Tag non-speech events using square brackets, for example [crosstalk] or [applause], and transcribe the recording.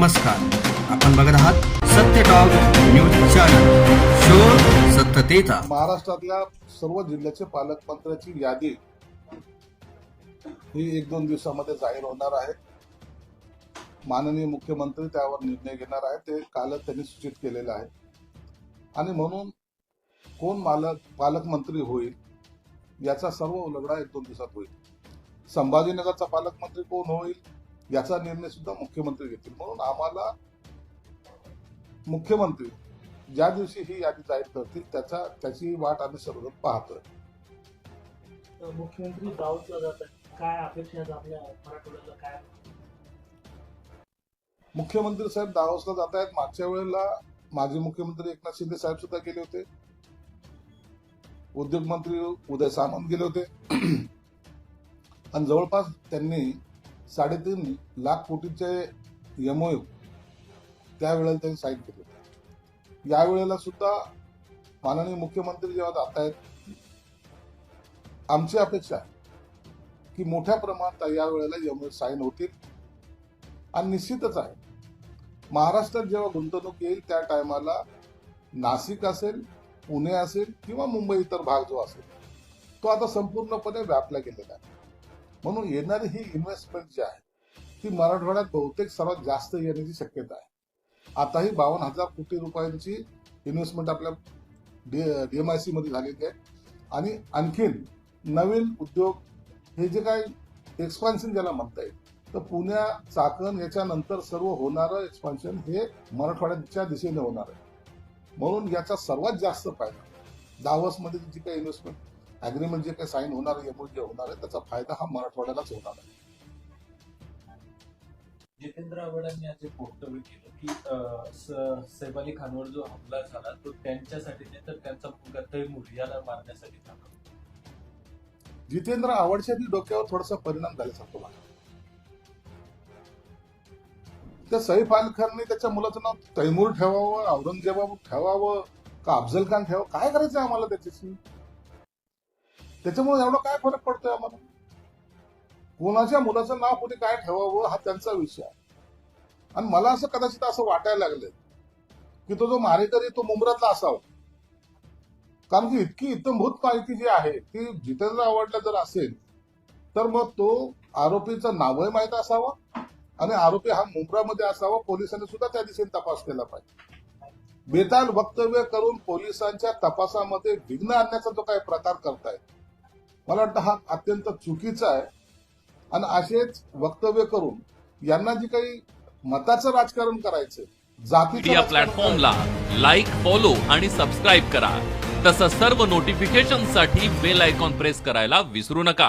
नमस्कार. आपण बघत आहात सत्य टॉक न्यूज चॅनल शोध सत्यतेचा. महाराष्ट्रातल्या सर्व जिल्ह्याचे पालकमंत्र्याची यादी ही एक दोन दिवसामध्ये जाहीर होणार आहे. माननीय मुख्यमंत्री त्यावर निर्णय घेणार आहेत ते कालच त्यांनी सूचित केलेलं आहे. आणि म्हणून कोण मालक पालकमंत्री होईल याचा सर्व उलगडा एक दोन दिवसात होईल. संभाजीनगरचा पालकमंत्री कोण होईल? याचा निर्णय सुद्धा मुख्यमंत्री घेतील. म्हणून आम्हाला मुख्यमंत्री ज्या दिवशी ही यादी जाहीर करतील त्याचा त्याची वाट आम्ही सर्वजण पाहतोय. मुख्यमंत्री दाऊदला जात आहेत. काय अपेक्षा आपल्या मराठवाड्याला? काय? मुख्यमंत्री साहेब दावोसला जात आहेत. मागच्या वेळेला माजी मुख्यमंत्री एकनाथ शिंदे साहेब सुद्धा गेले होते. उद्योग मंत्री उदय सामंत गेले होते. [clears throat] आणि जवळपास त्यांनी साडेतीन लाख कोटीचे एमओयू त्यावेळेला त्यांनी साईन केले होते. यावेळेला सुद्धा माननीय मुख्यमंत्री जेव्हा जात आहेत आमची अपेक्षा आहे की मोठ्या प्रमाणात यावेळेला एमओयू साईन होतील. आणि निश्चितच आहे महाराष्ट्रात जेव्हा गुंतवणूक येईल त्या टायमाला नाशिक असेल पुणे असेल किंवा मुंबई इतर भाग जो असेल तो आता संपूर्णपणे व्यापला गेलेला आहे. म्हणून येणारी ही इन्व्हेस्टमेंट जी आहे ती मराठवाड्यात बहुतेक सर्वात जास्त येण्याची शक्यता आहे. आताही बावन्न हजार कोटी रुपयांची इन्व्हेस्टमेंट आपल्या डीएमआयसी मध्ये झालेली आहे. आणि आणखीन नवीन उद्योग हे जे काय एक्सपान्शन ज्याला म्हणता येईल तर पुण्या चाकण याच्यानंतर सर्व होणारं एक्सपान्शन हे मराठवाड्याच्या दिशेने होणार आहे. म्हणून याचा सर्वात जास्त फायदा दावसमध्ये जी काही इन्व्हेस्टमेंट अग्रीमेंट जे काही साईन होणार आहे जे होणार आहे त्याचा फायदा हा मराठवाड्यालाच होणार आहे. जितेंद्र आव्हाडांनी आज एक वक्तव्य केलं की सैफ अली खानवर जो हमला झाला तो त्यांच्यासाठी नाही तर त्यांचा मुलगा तैमूर याला मारण्यासाठी झाला जितेंद्र आवडच्या डोक्यावर थोडासा परिणाम झाल्यासारखं वाटतं. त्या सैफ अली खानने त्याच्या मुलाचं नाव तैमूर ठेवावं औरंगजेबाब ठेवावं का अफजल खान ठेवावं? काय करायचं आम्हाला त्याच्याशी? त्याच्यामुळे एवढा काय फरक पडतोय आम्हाला? कोणाच्या मुलाचं नाव कुठे काय ठेवावं हा त्यांचा विषय आहे. आणि मला असं कदाचित असं वाटायला लागलं की तो जो मारेकरी तो मुंबरातला असावा. कारण की इतकी इतंभूत माहिती जी आहे ती जितेंद्र आवडला जर असेल तर मग तो आरोपीचं नावही माहीत असावं आणि आरोपी हा मुंब्रामध्ये असावा पोलिसांनी सुद्धा त्या दिशेने तपास केला पाहिजे. बेताल वक्तव्य करून पोलिसांच्या तपासामध्ये विघ्न आणण्याचा जो काही प्रकार करतो मला वाटतं हा अत्यंत चुकीचा आहे. आणि असेच वक्तव्य करून यांना जी काही मताचं राजकारण करायचं जातीचं या प्लॅटफॉर्मला लाईक फॉलो आणि सबस्क्राईब करा. तसंच सर्व नोटिफिकेशनसाठी बेल आयकॉन प्रेस करायला विसरू नका.